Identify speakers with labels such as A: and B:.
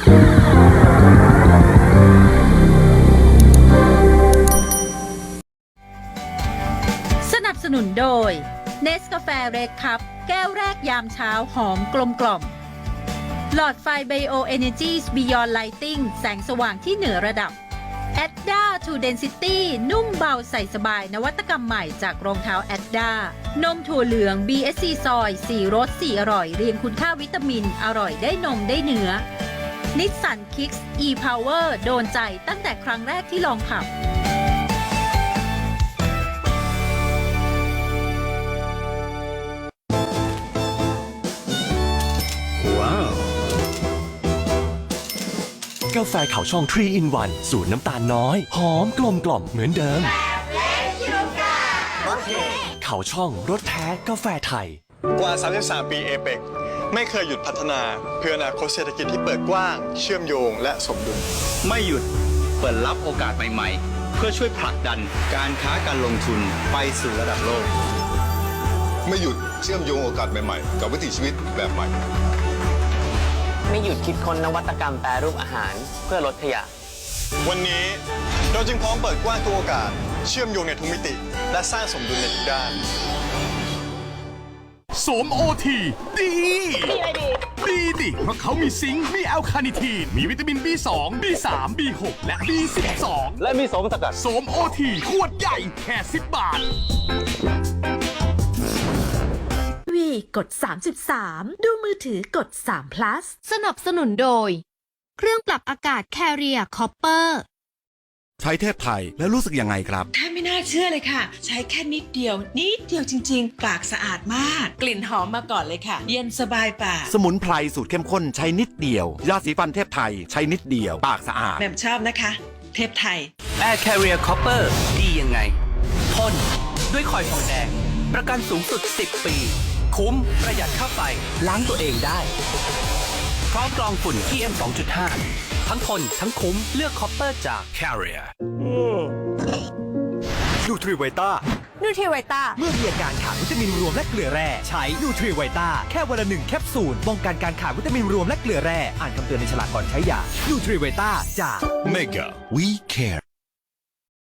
A: สนับสนุนโดย เนสกาแฟเรดคัพแก้วแรกยามเช้าหอมกลมกล่อม หลอดไฟไบโอเอเนจี Beyond Lighting แสงสว่างที่เหนือระดับ a d d a to Density นุ่มเบาใส่สบายนวัตกรรมใหม่จากรองเท้า a d d a นมถั่วเหลือง BSC ซอย 4รส4อร่อย เรียงคุณค่าวิตามิน อร่อยได้นมได้เนื้อ นิสสันคิกส์ e-power โดนใจตั้งแต่ครั้งแรกที่ลองขับ
B: ว้าว
C: กาแฟเขาช่อง 3 in 1 สูตรน้ำตาลน้อย หอมกลมกล่อมเหมือนเดิมเขาช่องรสแท้กาแฟไทย
B: กว่า 33 ปีเอเปก ไม่เคยหยุดพัฒนาเพื่ออนาคตเศรษฐกิจที่เปิดกว้าง เชื่อมโยงและสมดุล
D: ไม่หยุดเปิดรับโอกาสใหม่ๆ เพื่อช่วยผลักดันการค้าการลงทุนไปสู่ระดับโลก
E: ไม่หยุดเชื่อมโยงโอกาสใหม่ๆ กับวิถีชีวิตแบบใหม่
F: ไม่หยุดคิดค้นนวัตกรรมแปรรูปอาหารเพื่อลดขยะ
B: วันนี้เราจึงพร้อมเปิดกว้างตัวโอกาส เชื่อมโยงในทุกมิติ และสร้างสมดุลในทุกด้าน
G: โสมโอทีดี ดีดิเพราะเขามีซิงค์มีแอลคาเนิทีน มีวิตามิน B2 B3 B6 และ B12
D: และมีโสมสกัด
G: โสมโอทีขวดใหญ่แค่10บาท
H: วีกด 33 ดูมือถือกด3 plus
I: สนับสนุนโดย เครื่องปรับอากาศ Carrier Copper
J: ใช้เทพไทยแล้วรู้สึกยังไงครับ
K: แทบไม่น่าเชื่อเลยค่ะ ใช้แค่นิดเดียว นิดเดียวจริง ๆ ปากสะอาดมาก กลิ่นหอมมาก่อนเลยค่ะ เย็นสบายปาก
J: สมุนไพรสูตรเข้มข้นใช้นิดเดียวยาสีฟันเทพไทยใช้นิดเดียว ปากสะอาด
K: แหม่มชอบนะคะ เทพไทย
D: Air Carrier Copper ดียังไงทนด้วยคอยทองแดง ประกันสูงสุด 10 ปี คุ้มประหยัดค่าไฟล้างตัวเองได้ พร้อมกรองฝุ่น PM 2.5 ทั้งทนทั้งคุ้มเลือกคอปเปอร์จาก Carrier
C: นูทริไวต้า
H: นูทริไวต้า
C: เมื่อมีอาการขาดวิตามินรวมและเกลือแร่ใช้นูทริไวต้าแค่วันละหนึ่งแคปซูลป้องกันการขาดวิตามินรวมและเกลือแร่อ่านคำเตือนในฉลากก่อนใช้ยานูทริไวต้าจาก
J: Mega We Care